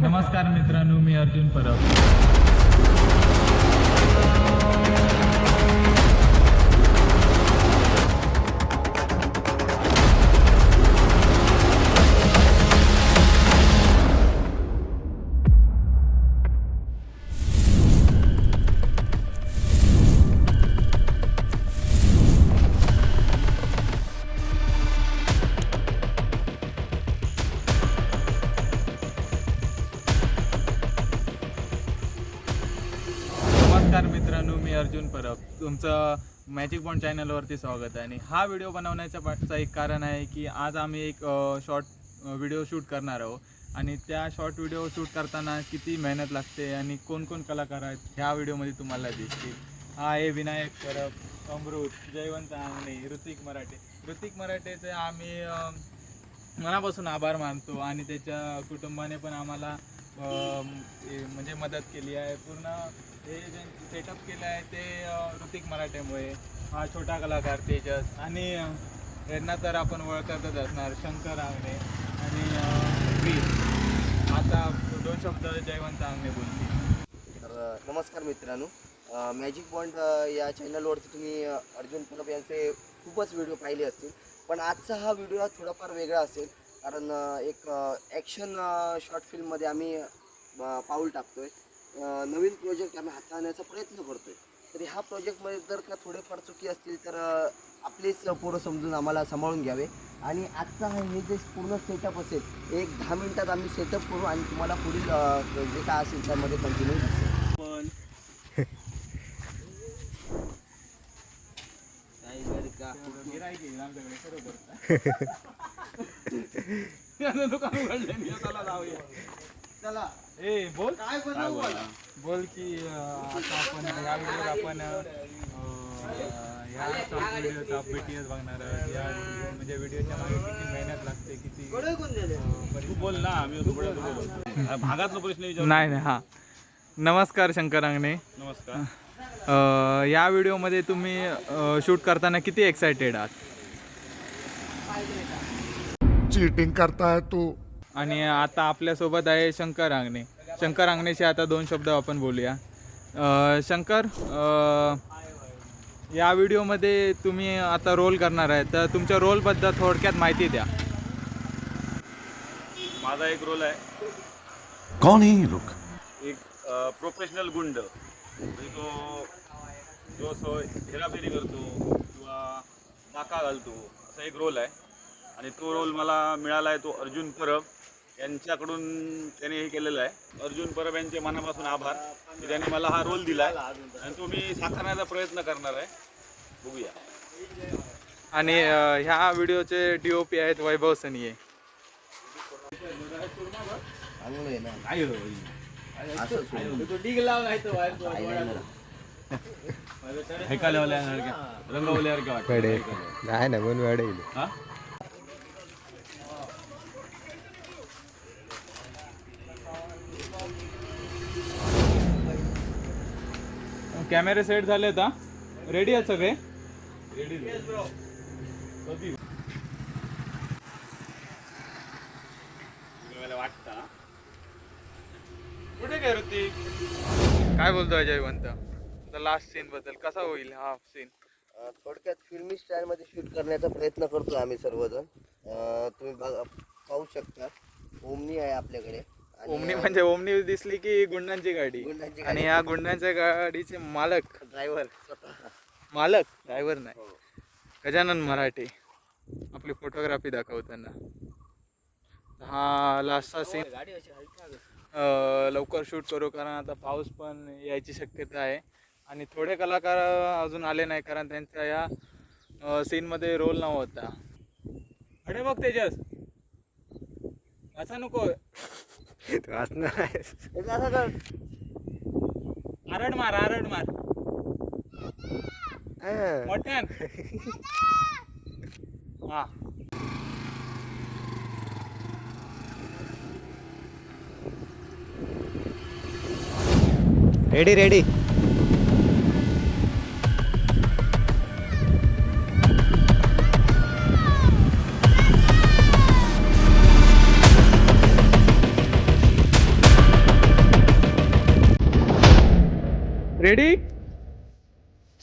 नमस्कार मित्रांनो मी अर्जुन परब. नमस्कार मित्रांनो मी अर्जुन परब. तुमचं मॅजिक बॉन्ड चॅनलवरती स्वागत आहे. आणि हा व्हिडिओ बनवण्याच्या पाठचं एक कारण आहे की आज आम्ही एक शॉर्ट व्हिडिओ शूट करणार आहोत. आणि त्या शॉर्ट व्हिडिओ शूट करताना किती मेहनत लागते आणि कोण कोण कलाकार आहेत ह्या व्हिडिओमध्ये तुम्हाला दिसतील. हा आहे विनायक परब अमृत जयवंत आंगणे ऋतिक मराठे. ऋतिक मराठेचे आम्ही मनापासून आभार मानतो आणि त्याच्या कुटुंबाने पण आम्हाला म्हणजे मदत केली आहे. पूर्ण हे जे सेटअप केलं आहे ते ऋतिक मराठेमुळे. हा छोटा कलाकार तेजस आणि यांना तर आपण ओळखतच असणार शंकर आंगणे आणि वीर. आता दोन शब्द जयवंत आंगणे बोलतील. तर नमस्कार मित्रांनो. मॅजिक बॉन्ड या चॅनलवरती तुम्ही अर्जुन परब यांचे खूपच व्हिडिओ पाहिले असतील. पण आजचा हा व्हिडिओ हा थोडाफार वेगळा असेल. कारण एक ॲक्शन शॉर्ट फिल्ममध्ये आम्ही पाऊल टाकतो आहे नवीन प्रोजेक्ट आम्ही हाताळण्याचा प्रयत्न करतोय. तरी ह्या प्रोजेक्टमध्ये जर का थोडेफार चुकी असतील तर आपलेच पोरं समजून आम्हाला सांभाळून घ्यावे. आणि आजचा हा हे जे पूर्ण सेटअप असेल एक दहा मिनिटात आम्ही सेटअप करू आणि तुम्हाला पुढील जे काय असेल त्यामध्ये कंटिन्यू दिसेल. पण चला. ए बोल. काय बोल की अं, आता आपण या व्हिडिओत आपण व्हिडिओचा बीटीएस बघणार आहोत. या म्हणजे व्हिडिओच्या मागे किती मेहनत लागते किती बोल ना आम्ही भागातला प्रश्न विचार नाही नाही हां. नमस्कार शंकर अंगणे. नमस्कार. अ, या व्हिडिओमध्ये तुम्ही शूट करताना किती एक्सायटेड आहात? चीटिंग करता है तू. आणि आता आपल्यासोबत आहे शंकर अंगणे शंकर अंगणेशी आता दोन शब्द आपण बोलूया. अ, शंकर अ, या व्हिडिओमध्ये तुम्ही आता रोल करणार आहे. तर तुमच्या रोलबद्दल थोडक्यात माहिती द्या. माझा एक रोल आहे. कौन है ये लोग? एक प्रोफेशनल गुंड. म्हणजे तो जो असं हेराफेरी करतो किंवा डाका घालतो असा एक रोल आहे. आणि तो रोल मला मिळाला आहे तो अर्जुन परब. यांच्याकडून त्याने हे केलेलं आहे. अर्जुन परब यांचे मनापासून आभार की त्याने मला हा रोल दिला आहे आणि तो मी साकारण्याचा प्रयत्न करणार आहे. बघूया. आणि ह्या व्हिडिओचे डी ओ पी आहेत वैभव सनिये. चांगलं आहे ना. काय नाही ना म्हणून वाढेल कॅमेरे सेट झाले का रेडी आहेत सगळे? वाटतं कुठे काय ऋतिक? काय बोलतोय जयवंत लास्ट सीन बद्दल कसा होईल हा सीन थोडक्यात फिल्मी स्टाईलमध्ये शूट करण्याचा प्रयत्न करतो आम्ही सर्वजण. तुम्ही बघा पाहू शकता. ओमनी आहे आपल्याकडे. ओमनी म्हणजे ओमनी दिसली की गुंडांची गाडी. गुंडांची आणि. या गुंडांच्या गाडीचे मालक. ड्रायव्हर. मालक. ड्रायव्हर नाही. गजानन मराठे. आपली फोटोग्राफी दाखवताना हा लास्टचा सीन गाडी अशी हलकी आहे. लवकर शूट करू कारण आता पाऊस पण यायची शक्यता आहे. आणि थोडे कलाकार अजून आले नाही कारण त्यांच्या या सीनमध्ये रोल नव्हता. अरे बघ तेजस. असा नको. तू असणार आहेस हे असं कर. आरड मार आरड मार हा.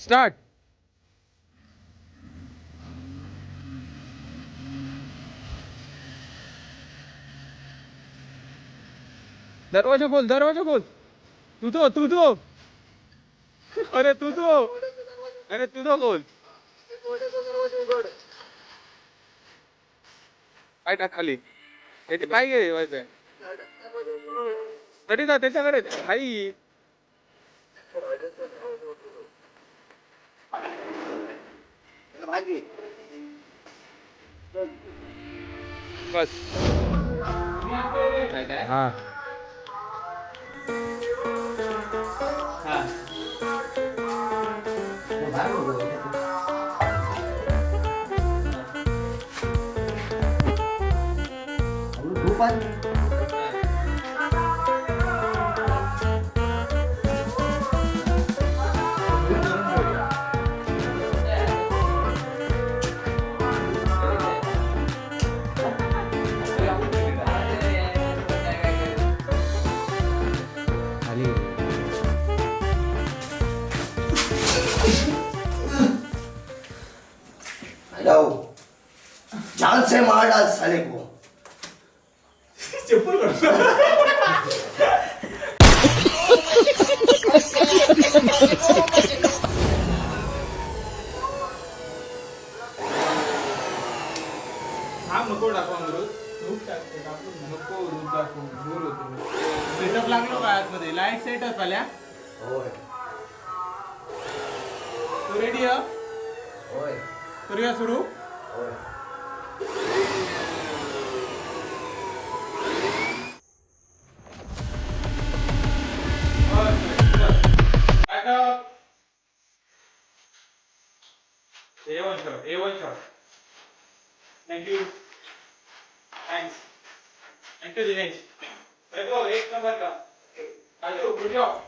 स्टार्ट. दरवाजा खोल दरवाजा खोल. तू तो तू तो. अरे तू तो. अरे तू तो खोल. काय टाक खाली. त्याचे पाय घे तरी जा त्याच्याकडे आई. gì? Vâng. À. Quanh जान से मार डाल साले को। हा नको टाकू अमृत दूध टाकते टाकू नको दूध टाकू दूर होतो सेटअप लागलो का आतमध्ये? लाइट सेटअप आल्या? होय। तू रेडी आहे होय. करूया सुरू? होय. A one shot A one shot thank you thanks thank you Dinesh एक नंबर का गुड जॉब